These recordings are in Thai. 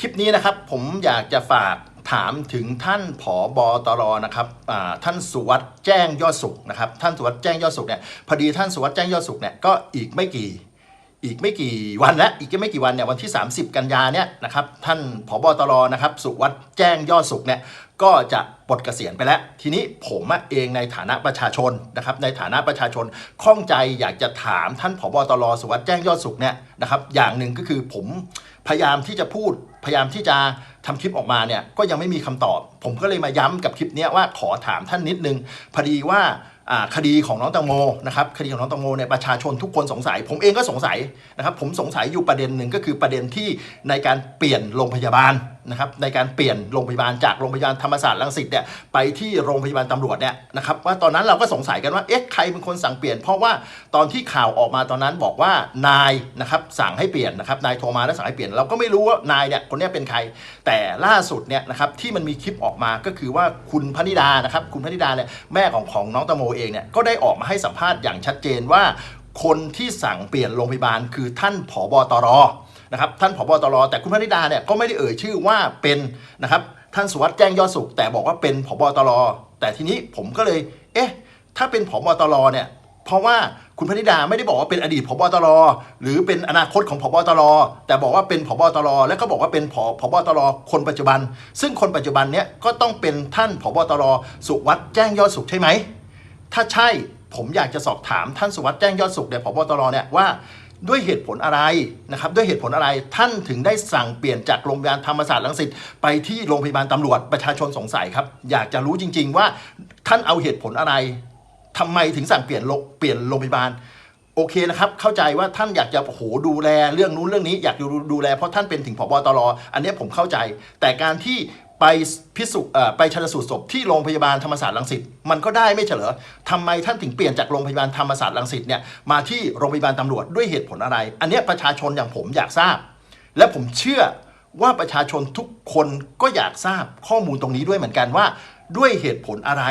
คลิปนี้นะครับผมอยากจะฝากถามถึงท่านผอบอตรนะครับท่านสุวัสด์แจ้งยอดสุขนะครับท่านสุวัสด์แจ้งยอดสุขเนี่ยพอดีท่านสุวัสด์แจ้งยอดสุขเนี่ยก็อีกไม่กี่ อีกไม่กี่วันแล้วอีกไม่กี่วันเนี่ยวันที่ 30 กันยาเนี่ยนะครับท่านผอบอตรนะครับสุวัสด์แจ้งยอดสุขเนี่ยก็จะปลดเกษียณไปแล้ว ทีนี้ผมเองในฐานะประชาชนนะครับในฐานะประชาชนข้องใจอยากจะถามท่านผอบอตรสุวัสด์แจ้งยอดสุขเนี่ยนะครับอย่างหนึ่งก็คือผมพยายามที่จะพูดพยายามที่จะทำคลิปออกมาเนี่ยก็ยังไม่มีคำตอบ ผมก็เลยมาย้ำกับคลิปนี้ว่าขอถามท่านนิดนึงพอดีว่า คดีของน้องตังโมนะครับคดีของน้องตังโมเนี่ยประชาชนทุกคนสงสัย ผมเองก็สงสัยนะครับผมสงสัยอยู่ประเด็นหนึ่งก็คือประเด็นที่ในการเปลี่ยนโรงพยาบาล นะครับในการเปลี่ยนโรงพยาบาลจากโรงพยาบาลธรรมศาสตร์รังสิตเนี่ยไปที่โรงพยาบาลตำรวจเนี่ยนะครับว่าตอนนั้นเราก็สงสัยกันว่าเอ๊ะใครเป็นคนสั่งเปลี่ยน เพราะว่าตอนที่ข่าวออกมาตอนนั้นบอกว่านายนะครับสั่งให้เปลี่ยนนะครับนายโทรมาแล้วสั่งให้เปลี่ยนเราก็ไม่รู้ว่านายเนี่ยคนนี้เป็นใคร แต่ล่าสุดเนี่ยนะครับที่มันมีคลิปออกมาก็คือว่าคุณพนิดานะครับคุณพนิดาเนี่ยแม่ของของน้องตะโมเองเนี่ยก็ได้ออกมาให้สัมภาษณ์อย่างชัดเจนว่า คนที่สั่งเปลี่ยนโรงพยาบาลคือท่านผอบตร นะครับท่านผบตรแต่คุณพนิดาเนี่ยก็ไม่ได้เอ่ยชื่อว่าเป็นนะครับท่านสุวัสด์แจ้งยอดสุข แต่บอกว่าเป็นผบตรแต่ทีนี้ผมก็เลย เอ๊ะ ถ้าเป็นผบตรเนี่ยเพราะว่าคุณพนิดาไม่ได้บอกว่าเป็นอดีตผบตรหรือเป็นอนาคตของผบตรแต่บอกว่าเป็นผบตรและก็บอกว่าเป็นผผบตรคนปัจจุบัน ซึ่งคนปัจจุบันเนี้ยก็ต้องเป็นท่านผบตรสุวัสด์แจ้งยอดสุขใช่ไหมถ้าใช่ผมอยากจะสอบถามท่านสุวัสด์แจ้งยอดสุขเนี่ยผบตรเนี่ยว่า ด้วยเหตุผลอะไรนะครับด้วยเหตุผลอะไรท่านถึงได้สั่งเปลี่ยนจากโรงพยาบาลธรรมศาสตร์รังสิตไปที่โรงพยาบาลตำรวจประชาชนสงสัยครับ อยากจะรู้จริง ๆ ว่าท่านเอาเหตุผลอะไรทำไมถึงสั่งเปลี่ยนโเปลี่ยนโรงพยาบาลโอเคนะครับเข้าใจว่าท่านอยากจะโหดูแลเรื่องนู้นเรื่องนี้อยากดูดูแลเพราะท่านเป็นถึงผบตรอันนี้ผมเข้าใจ แต่การที่ ไปพิสูจน์ไปชันสูตรศพที่โรงพยาบาลธรรมศาสตร์ลังสิตมันก็ได้ไม่เฉลอทำไมท่านถึงเปลี่ยนจากโรงพยาบาลธรรมศาสตร์ลังสิตเนี่ยมาที่โรงพยาบาลตำรวจด้วยเหตุผลอะไร อันนี้ประชาชนอย่างผมอยากทราบ และผมเชื่อว่าประชาชนทุกคนก็อยากทราบข้อมูลตรงนี้ด้วยเหมือนกันว่า ด้วยเหตุผลอะไร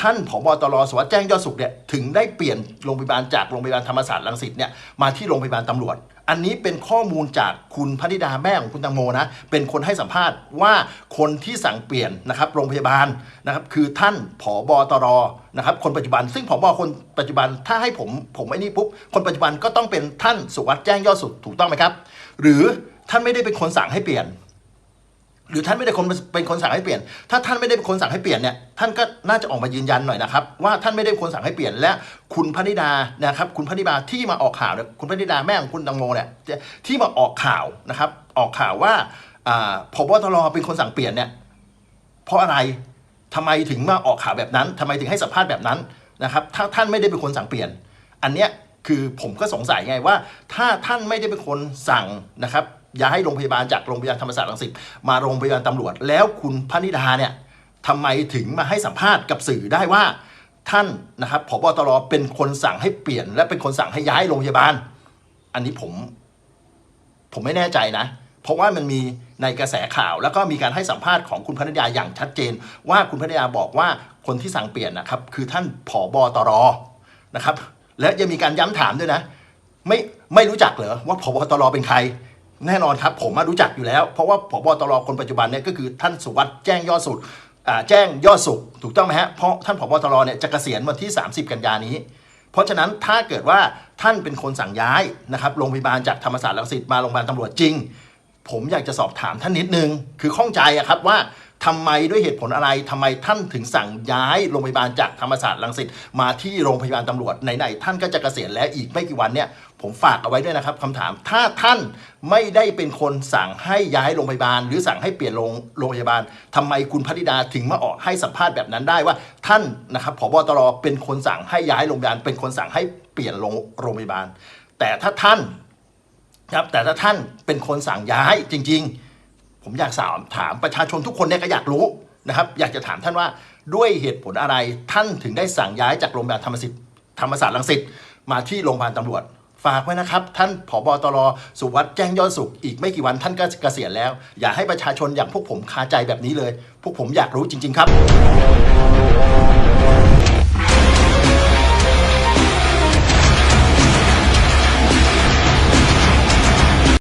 ท่านผบตรสวัสดิ์แจ้งยอดสุขเนี่ยถึงได้เปลี่ยนโรงพยาบาลจากโรงพยาบาลธรรมศาสตร์รังสิตเนี่ยมาที่โรงพยาบาลตำรวจ อันนี้เป็นข้อมูลจากคุณพนิดาแม่ของคุณตังโมนะเป็นคนให้สัมภาษณ์ว่าคนที่สั่งเปลี่ยนนะครับโรงพยาบาลนะครับคือท่านผบตรนะครับคนปัจจุบัน ซึ่งผบคนปัจจุบันถ้าให้ผมผมไอ้นี่ปุ๊บคนปัจจุบันก็ต้องเป็นท่านสุวัสดิ์แจ้งยอดสุขถูกต้องไหมครับ หรือท่านไม่ได้เป็นคนสั่งให้เปลี่ยน หรือท่านไม่ได้คนเป็นคนสั่งให้เปลี่ยน ถ้าท่านไม่ได้เป็นคนสั่งให้เปลี่ยนเนี่ย ท่านก็น่าจะออกมายืนยันหน่อยนะครับ ว่าท่านไม่ได้เป็นคนสั่งให้เปลี่ยน และคุณพนิดานะครับ คุณพนิดาที่มาออกข่าวเนี่ยคุณพนิดาแม่ของคุณตังโมเนี่ยที่มาออกข่าวนะครับ ออกข่าวว่าอ่าพบตรเป็นคนสั่งเปลี่ยนเนี่ยเพราะอะไรทำไมถึงมาออกข่าวแบบนั้นทำไมถึงให้สัมภาษณ์แบบนั้นนะครับ ถ้าท่านไม่ได้เป็นคนสั่งเปลี่ยน อันเนี้ยคือผมก็สงสัยไงว่า ถ้าท่านไม่ได้เป็นคนสั่งนะครับ ย้ายโรงพยาบาลจากโรงพยาบาลธรรมศาสตร์รังสิตมาโรงพยาบาลตำรวจ แล้วคุณพนิดาเนี่ยทำไมถึงมาให้สัมภาษณ์กับสื่อได้ว่าท่านนะครับผบตรเป็นคนสั่งให้เปลี่ยน และเป็นคนสั่งให้ย้ายโรงพยาบาล อันนี้ผม ผมไม่แน่ใจนะ เพราะว่ามันมีในกระแสข่าว แล้วก็มีการให้สัมภาษณ์ของคุณพนิดาอย่างชัดเจน ว่าคุณพนิดาบอกว่าคนที่สั่งเปลี่ยนนะครับ คือท่านผบตรนะครับ และยังมีการย้ำถามด้วยนะ ไม่ไม่รู้จักเหรอว่าผบตรเป็นใคร แน่นอนครับ ผมมารู้จักอยู่แล้ว เพราะว่าผบตรคนปัจจุบันเนี่ยก็คือท่านสุวัสด์แจ้งยอดสุดอ่าแจ้งยอดสุขถูกต้องไหมฮะเพราะท่านผบตรเนี่ยจะเกษียณวันที่ 30 กันยานี้ เพราะฉะนั้นถ้าเกิดว่าท่านเป็นคนสั่งย้ายนะครับโรงพยาบาลจากธรรมศาสตร์รังสิตมาโรงพยาบาลตำรวจจริง ผมอยากจะสอบถามท่านนิดนึง คือข้องใจอะครับว่าทำไมด้วยเหตุผลอะไรทำไมท่านถึงสั่งย้ายโรงพยาบาลจากธรรมศาสตร์รังสิตมาที่โรงพยาบาลตำรวจไหนๆท่านก็จะเกษียณแล้วอีกไม่กี่วันเนี่ย ผมฝากเอาไว้ด้วยนะครับคำถาม ถ้าท่านไม่ได้เป็นคนสั่งให้ย้ายโรงพยาบาล หรือสั่งให้เปลี่ยนโรงโรงพยาบาลทำไมคุณพนิดาถึงมาออกให้สัมภาษณ์แบบนั้นได้ว่า ท่านนะครับผบตรเป็นคนสั่งให้ย้ายโรงพยาบาล เป็นคนสั่งให้เปลี่ยนโรงโรงพยาบาล แต่ถ้าท่านครับแต่ถ้าท่านเป็นคนสั่งย้ายจริง ๆ ผมอยากสอบถามประชาชนทุกคนเนี่ยก็อยากรู้นะครับ อยากจะถามท่านว่าด้วยเหตุผลอะไรท่านถึงได้สั่งย้ายจากโรงพยาบาลธรรมสิทธิ์ธรรมศาสตร์รังสิตมาที่โรงพยาบาลตำรวจ ฝากไว้นะครับ ท่านผบตรสุวัสด์แจ้งยอดสุข อีกไม่กี่วันท่านก็เกษียณแล้ว อย่าให้ประชาชนอย่างพวกผมคาใจแบบนี้เลย พวกผมอยากรู้จริง ๆ ครับ